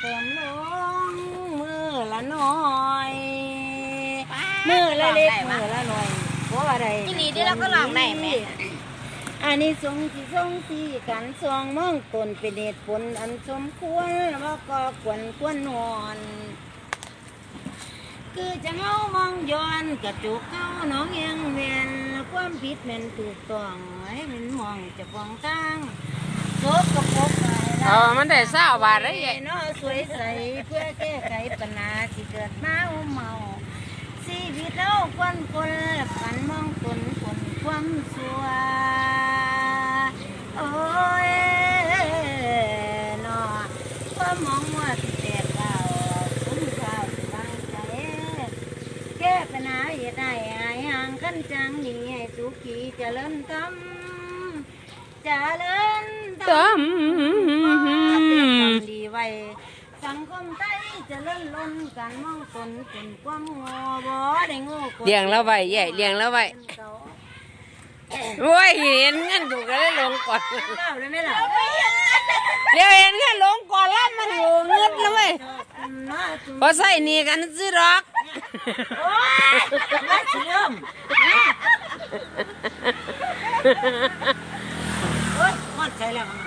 เติมลงมือละน้อย มือละเล็กมือละน้อยเพราะอะไรอีหลีที่เราก็ลองได้แม่อันนี้สงที่สงที่กันสองมองตนเป็นเหตุผลอันสมควรว่าก็ควรควรนอนคือจะเงามองย้อนกระจุกเข้าน้องยังเวียนความผิดแมันถูกต้องให้มันมองจะฟองตั้งโซกกระปกไปเออมันได้เศร้าบาทได้ใหญ่เนาะ สวยใสเพื่อแก้ไขปัญหาที่เกิดมาเมาชีวิตเราควนคนกันมองตนคนความสัวโอ้ยนาะความมองว่าที่แตกเราคุ้มข้าวสบายใจแก้ปัญหาเหตุให้หายห่างกันจังดีให้สุขีเจริญธรรมเจริญธรรมดีไว้ สังคมไทยเจะเล่นล้นกันมองตนเป็นความโง่บ่ได้โง่กว่าเลี้ยงแล้วไว้ใหญ่เลี้ยงแล้วไว้โอ้ยเห็นเงินถูกก็เลยลงก่อนเล่าเลยไหมล่ะเดี๋ยวเห็นเงินลงก่อนแล้วมันอยู่เงินแล้วเว้ยพอใส่หนี่กันซื้อหรอกโอ้ยมาเชื่อมโอ้ยหมดใจแล้วมัน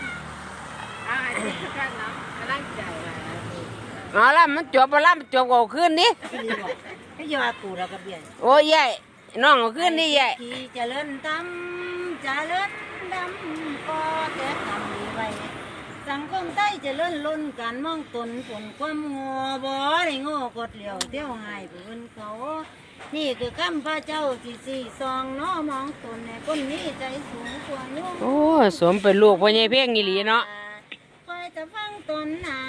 เอาละมันจบไปละมันจบเอาขึ้นนี่ที่นี่บอกให้อยาว่ากูเรากับเบียนโอ้ยใหญ่น้องเอาขึ้นนี่ใหญ่ที่เจะเล่นตำเจะเล่นดำก็แก้ทำดีไว้สังคมไทยเจะเล่นล้นกันมองตนผลความโง่บ่ได้โง่กดเหลียวเที่ยวหายผู้อื่นเขา นี่คือคำพระเจ้าสี่สี่ซองเน้อมองตนในคนนี้ใจสูงกว่านุ่มโอ้ยสมเป็นลูกพ่อใหญ่เพ่งอีหลีเนาะ คอยจะฟังตนหนา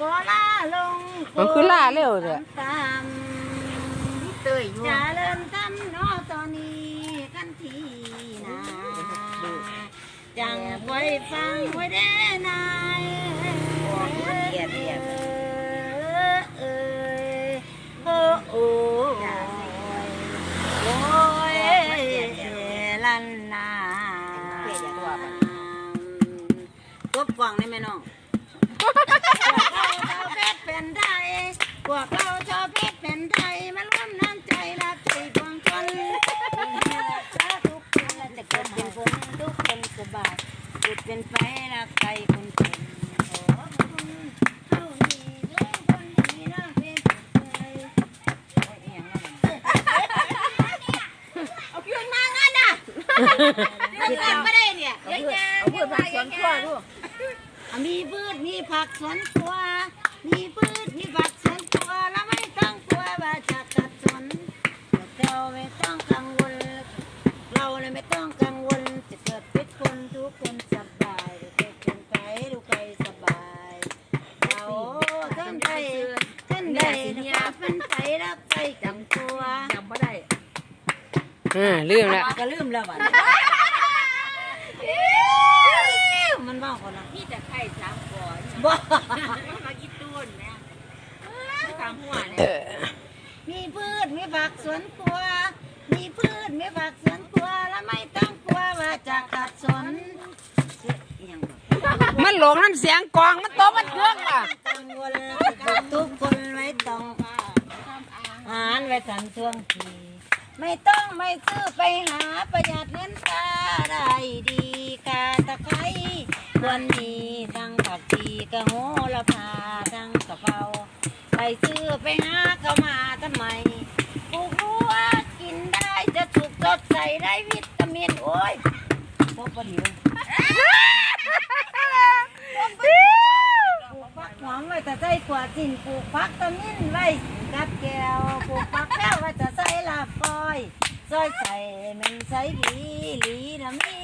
ก็ลาลงมันคือล่าเร็วเถอะตามเตยจะเริ่มตั้มเนอตอนนี้กันทีนาจังไว้ฟังไว้ได้นายเกียดเกียด ดเป็นไฟรักใครคนเป็นขอคุณผู้ดีทุกคนดีนะเพชรเลยโอ้ยเอียงแล้วมันเอาเพื่อนมางั้นน่ะเอนกันไม่ได้เนี่ยเยอะแยะเอาเพื่อนมาสวนครัวลูกมีพืชมีผักสวนครัวมีพืชมีผักสวนครัวแล้วไม่ต้องกลัวว่าจะกัดสนเราไม่ต้องกังวล เราเลยไม่ต้องกังวลจะเกิดเป็นคนทุกคนสบายเกิดเป็นไปดูใครสบายเราท่านใดท่านใดนะครับเป็นไปรับไปจังตัวจำไม่ได้อ่าลืมแล้วก็ลืมแล้วบัดมันบ้าคนละพี่จะไข่สามก่อนบ้มากินต้นนะสามหัวเอเนี่ยอมีพืชมีผักสวนครัว มีพืชมีผักสวนครัวแล้วไม่ต้องกลัวว่าจะขัดสนเสียอิหยังบ่มันหลงน้ำเสียงกลองมันโตมันเครื่องอะ กังวลทุกคนไม่ต้องหาร ไว้ทันท่วงที ไม่ต้องไม่ซื้อไปหาประหยัดเงินตาได้ดีกาตะไคร้ควรมีทั้งผักชีกระโหระพาทั้งกะเพราไปซื้อไปหาเข้ามาทำไมปลูกรู้ว่ากินได้จะถูกสดใส่ได้วิตามินโอ้ยพบประเดี๋ยวปลูกผักหอมไว้แต่ใส่ขวดสินปลูกผักตามินไว้ กับแก้วปลูกผักแก้วไว้จะใส่ลาบก้อยซอยใส่มันใส่ดีหลีละมี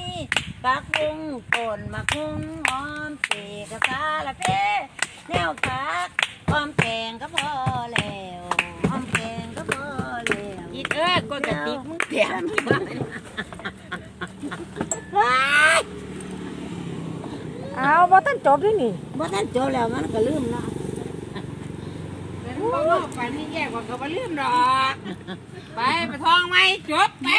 ปักบุงโกนมะคุงหอมเปรกระซาละเพแนวผักหอมแกงก็พอแล้วหอมแกงก็พอแล้วกินเอ้ยก้นกระติกมึงเปลี่ยนว้ายเอาบ่ทันจบด้วยนี่บ่ทันจบแล้วมันก็ลืมเนาะ บ่ว่าไปนี่แย่กว่าเขาบ่ลืมดอกไปไปทองไหมจบไป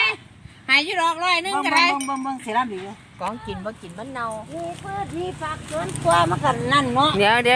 หายยี่ดอกร้อยหนึงเบิ่งก็เบิ่ได้งเบิ่งเบิ่งสิรับอยู่ของกินบ่กินมันเน่า มีพืชมีฝักสวนครัวมันก็นั่นเนาะ เดี๋ยวเดี๋ยว